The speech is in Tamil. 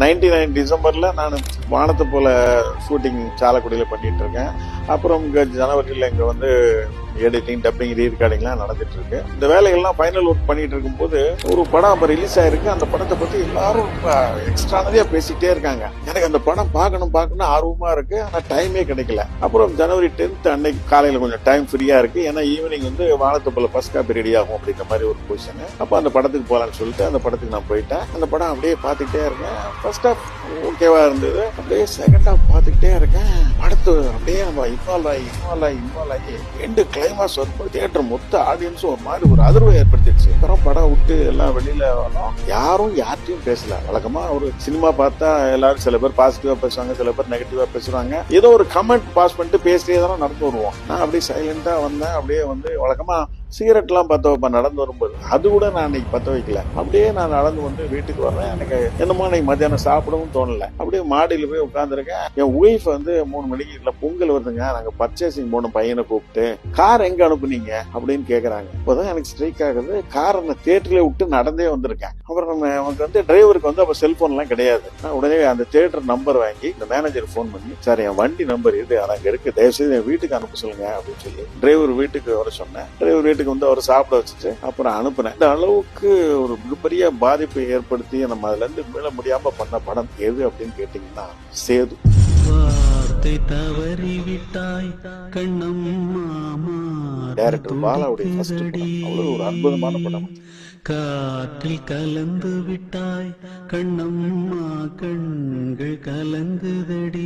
நைன்டி நைன் டிசம்பரில் நான் வானத்தை போல் ஷூட்டிங் சாலக்குடியில் பண்ணிகிட்டு இருக்கேன். அப்புறம் இங்கே ஜனவரியில் இங்கே வந்து எடிட்டிங் டப்பிங் ரீரெக்கார்டிங்லாம் நடந்துட்டு இருக்கு இந்த வேலைகள்லாம் ஃபைனல் ஒர்க் பண்ணிட்டு இருக்கும்போது ஒரு படம் அப்போ ரிலீஸ் ஆயிருக்கு. அந்த படத்தை பத்தி எல்லாரும் ரொம்ப எக்ஸ்ட்ரானதியா பேசிக்கிட்டே இருக்காங்க. எனக்கு அந்த படம் பார்க்கணும் பார்க்கணும் ஆர்வமா இருக்கு. ஆனா டைமே கிடைக்கல. அப்புறம் ஜனவரி டென்த் அன்னைக்கு காலையில கொஞ்சம் டைம் ஃப்ரீயா இருக்கு. ஏன்னா ஈவினிங் வந்து வானத்தை ஃபர்ஸ்ட் காப்பி ரெடி ஆகும் அப்படிங்கிற மாதிரி ஒரு பொசிஷன் அப்போ அந்த படத்துக்கு போகலான்னு சொல்லிட்டு அந்த படத்துக்கு நான் போயிட்டேன். அந்த படம் அப்படியே பார்த்துக்கிட்டே இருக்கேன். ஃபர்ஸ்ட் ஹாஃப் ஓகேவா இருந்தது. அப்படியே செகண்ட் ஹாஃப் பார்த்துக்கிட்டே இருக்கேன். அடுத்து அப்படியே நம்ம இன்வால்வ் ஆகி இன்வால்வ் ஆகி இன்வால்வ் ஆகி எண்டு கிளைமாஸ் வரும்போது தியேட்டர் மொத்த ஆடியன்ஸும் ஒரு மாதிரி ஒரு அதிர்வை ஏற்படுத்திடுச்சு. அப்புறம் படம் விட்டு எல்லாம் வெளியில வரோம் யாரும் யார்ட்டையும் பேசல. வழக்கமா ஒரு சினிமா பார்த்தா எல்லாரும் சில பேர் பாசிட்டிவா பேசுவாங்க சில பேர் நெகட்டிவா பேசுவாங்க. ஏதோ ஒரு கமெண்ட் பாஸ் பண்ணிட்டு பேசிட்டே தானே நடந்து வருவோம். நான் அப்படியே சைலண்டா வந்தேன். அப்படியே வந்து வழக்கமா சிகரெட்லாம் பற்ற வைப்பேன் நடந்து வரும்போது. அது கூட நான் அன்னைக்கு பற்ற வைக்கல. அப்படியே நான் நடந்து வந்து வீட்டுக்கு வர்றேன். எனக்கு என்னமோ அன்னைக்கு மத்தியானம் சாப்பிடவும் தோணல. அப்படியே மாடியில் போய் உட்காந்துருக்கேன் என் ஒய்ஃப் வந்து மூணு மணிக்கு இல்லை பொங்கல் வருதுங்க. நாங்கள் பர்ச்சேசிங் போன பையனை கூப்பிட்டு கார் எங்கே அனுப்புனீங்க? அப்படின்னு கேட்குறாங்க இப்போதான் எனக்கு ஸ்ட்ரைக் ஆகுது. காரை நான் தேட்டர்ல விட்டு நடந்தே வந்திருக்கேன். அப்புறம் நம்ம அவனுக்கு வந்து டிரைவருக்கு வந்து அப்போ செல்ஃபோன்லாம் கிடையாது. நான் உடனே அந்த தேட்டர் நம்பர் வாங்கி இந்த மேனேஜர் ஃபோன் பண்ணி சார் என் வண்டி நம்பர் இது. அங்கே இருக்குது தயவுசெய்து என் வீட்டுக்கு அனுப்ப சொல்லுங்க. அப்படின்னு சொல்லி டிரைவர் வீட்டுக்கு வர சொன்னேன். டிரைவர் வீட்டுக்கு வந்து அவரை சாப்பிட வச்சுட்டு அப்புறம் அனுப்புனேன். இந்த அளவுக்கு ஒரு மிகப்பெரிய பாதிப்பை ஏற்படுத்தி நம்ம அதுல இருந்து மீள முடியாம பண்ண படம் எது அப்படின்னு கேட்டீங்கன்னா சேது. வார்த்தை தவறி விட்டாய் கண்ணம்மா டைரக்டர் பாலாவுடைய ஃபர்ஸ்ட் படம். ஒரு அற்புதமான படம். காற்றில் கலந்து விட்டாய் கண்ணம்மா கண்கள் கலங்குதடி